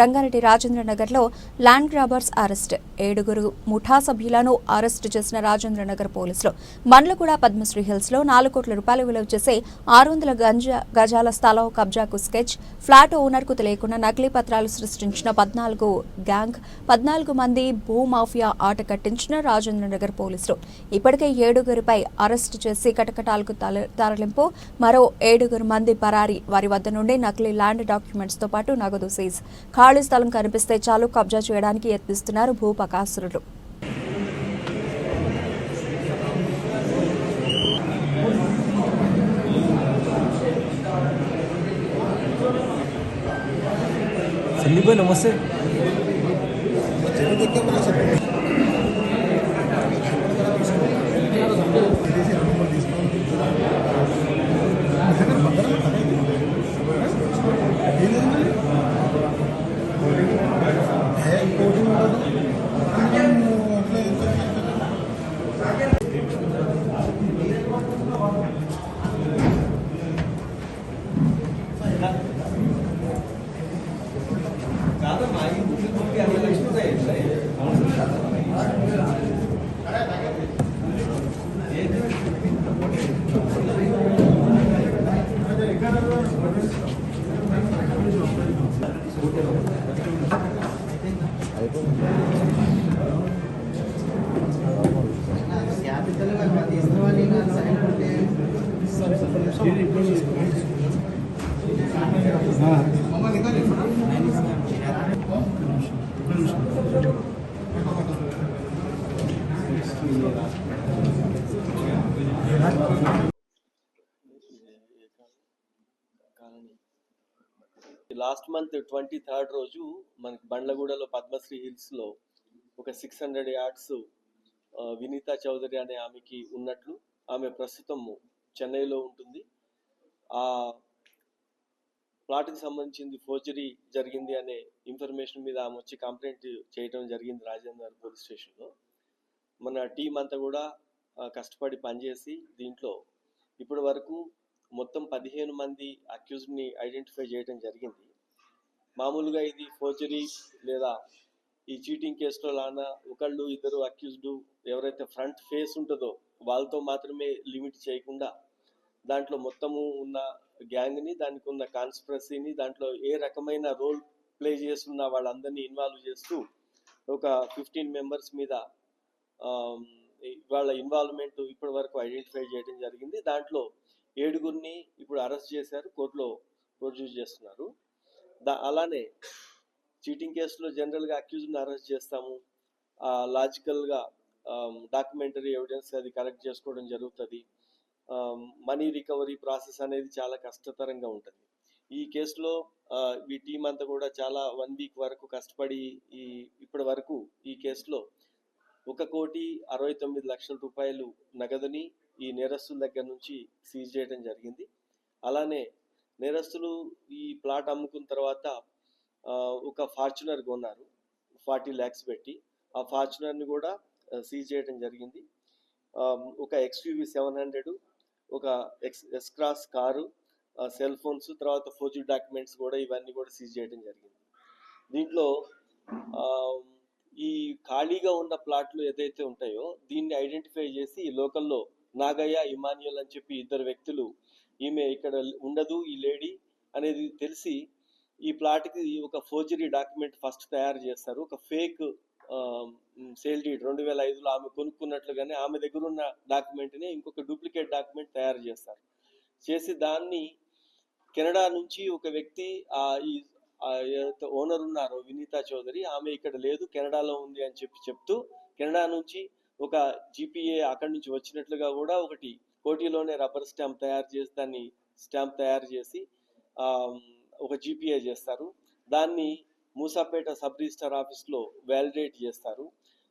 రంగారెడ్డి రాజేంద్ర నగర్లో land grabbers arrest. ఏడుగురు ముఠా సభ్యులను అరెస్ట్ చేసిన రాజేంద్ర నగర్ పోలీసులు. మండ్లగూడ పద్మశ్రీ హిల్స్లో నాలుగు కోట్ల రూపాయలు విలువ చేసే ఆరు వందల గజాల స్థలం కబ్జాకు స్కెచ్. ఫ్లాట్ ఓనర్కు తెలియకుండా నకిలీ పత్రాలు సృష్టించిన పద్నాలుగు గ్యాంగ్ పద్నాలుగు మంది భూ మాఫియా ఆట కట్టించిన రాజేంద్ర నగర్ పోలీసులు. ఇప్పటికే ఏడుగురిపై అరెస్టు చేసి కటకటాలకు తరలింపు. మరో ఏడుగురు మంది పరారీ వారి వద్ద నుండి నకిలీ ల్యాండ్ డాక్యుమెంట్స్తో పాటు నగదు సీజ్. ఖాళీ స్థలం కనిపిస్తే చాలు కబ్జా చేయడానికి యత్నిస్తున్నారు భూపకాసురులు 来咱们买一五 లాస్ట్ మంత్ ట్వంటీ థర్డ్ రోజు మనకి బండ్లగూడలో పద్మశ్రీ హిల్స్లో ఒక six hundred yards Vineeta Chaudhary అనే ఆమెకి ఉన్నట్లు ఆమె ప్రస్తుతం చెన్నైలో ఉంటుంది. ఆ ప్లాట్కి సంబంధించింది ఫోర్జరీ జరిగింది అనే ఇన్ఫర్మేషన్ మీద ఆమె వచ్చి కంప్లైంట్ చేయడం జరిగింది రాజేంద్ర పోలీస్ స్టేషన్లో. మన టీం అంతా కూడా కష్టపడి పనిచేసి దీంట్లో ఇప్పటి వరకు మొత్తం పదిహేను మంది అక్యూజ్ని ఐడెంటిఫై చేయడం జరిగింది. మామూలుగా ఇది ఫోర్జరీ లేదా ఈ చీటింగ్ కేసులో లానా ఒకళ్ళు ఇద్దరు అక్యూజ్డ్ ఎవరైతే ఫ్రంట్ ఫేస్ ఉంటుందో వాళ్ళతో మాత్రమే లిమిట్ చేయకుండా దాంట్లో మొత్తము ఉన్న గ్యాంగ్ని దానికి ఉన్న కాన్స్పిరసీని దాంట్లో ఏ రకమైన రోల్ ప్లే చేస్తున్న వాళ్ళందరినీ ఇన్వాల్వ్ చేస్తూ ఒక ఫిఫ్టీన్ మెంబర్స్ మీద వాళ్ళ ఇన్వాల్వ్మెంట్ ఇప్పటి వరకు ఐడెంటిఫై చేయడం జరిగింది. దాంట్లో ఏడుగురిని ఇప్పుడు అరెస్ట్ చేశారు కోర్టులో ప్రొడ్యూస్ చేస్తున్నారు. దా అలానే చీటింగ్ కేసులో జనరల్గా అక్యూజ్ని అరెస్ట్ చేస్తాము. లాజికల్గా డాక్యుమెంటరీ ఎవిడెన్స్ అది కలెక్ట్ చేసుకోవడం జరుగుతుంది. మనీ రికవరీ ప్రాసెస్ అనేది చాలా కష్టతరంగా ఉంటుంది. ఈ కేసులో ఈ టీం అంతా కూడా చాలా వన్ వీక్ వరకు కష్టపడి ఈ ఇప్పటి వరకు ఈ కేసులో ఒక కోటి అరవై తొమ్మిది లక్షల రూపాయలు నగదుని ఈ నేరస్తుల దగ్గర నుంచి సీజ్ చేయడం జరిగింది. అలానే నేరస్తులు ఈ ప్లాట్ అమ్ముకున్న తర్వాత ఒక ఫార్చునర్ కొన్నారు ఫార్టీ ల్యాక్స్ పెట్టి ఆ ఫార్చునర్ని కూడా సీజ్ చేయడం జరిగింది. ఒక ఎక్స్యూవి సెవెన్ హండ్రెడ్ ఒక X S cross car cell phones తర్వాత ఫోర్జీ డాక్యుమెంట్స్ కూడా ఇవన్నీ కూడా సీజ్ చేయడం జరిగింది. దీంట్లో ఈ ఖాళీగా ఉన్న ప్లాట్లు ఏదైతే ఉంటాయో దీన్ని ఐడెంటిఫై చేసి ఈ లోకల్లో నాగయ్య ఇమాన్యుల్ అని చెప్పి ఇద్దరు వ్యక్తులు ఈమె ఇక్కడ ఉండదు ఈ లేడీ అనేది తెలిసి ఈ ప్లాట్కి ఒక ఫోర్జరీ డాక్యుమెంట్ ఫస్ట్ తయారు చేస్తారు. ఒక ఫేక్ సేల్ డీడ్ రెండు వేల ఐదులో ఆమె కొనుక్కున్నట్లుగానే ఆమె దగ్గర ఉన్న డాక్యుమెంట్ని ఇంకొక డూప్లికేట్ డాక్యుమెంట్ తయారు చేస్తారు. చేసి దాన్ని కెనడా నుంచి ఒక వ్యక్తి ఆ ఈ ఓనర్ ఉన్నారో వినీతా చౌదరి ఆమె ఇక్కడ లేదు కెనడాలో ఉంది అని చెప్పి చెప్తూ కెనడా నుంచి ఒక జీపీఏ అక్కడి నుంచి వచ్చినట్లుగా కూడా ఒకటి కోటిలోనే రబ్బర్ స్టాంప్ తయారు చేసి దాన్ని స్టాంప్ తయారు చేసి ఒక జీపీఏ చేస్తారు. దాన్ని మూసాపేట సబ్ రిజిస్టర్ ఆఫీస్లో వ్యాలిడేట్ చేస్తారు.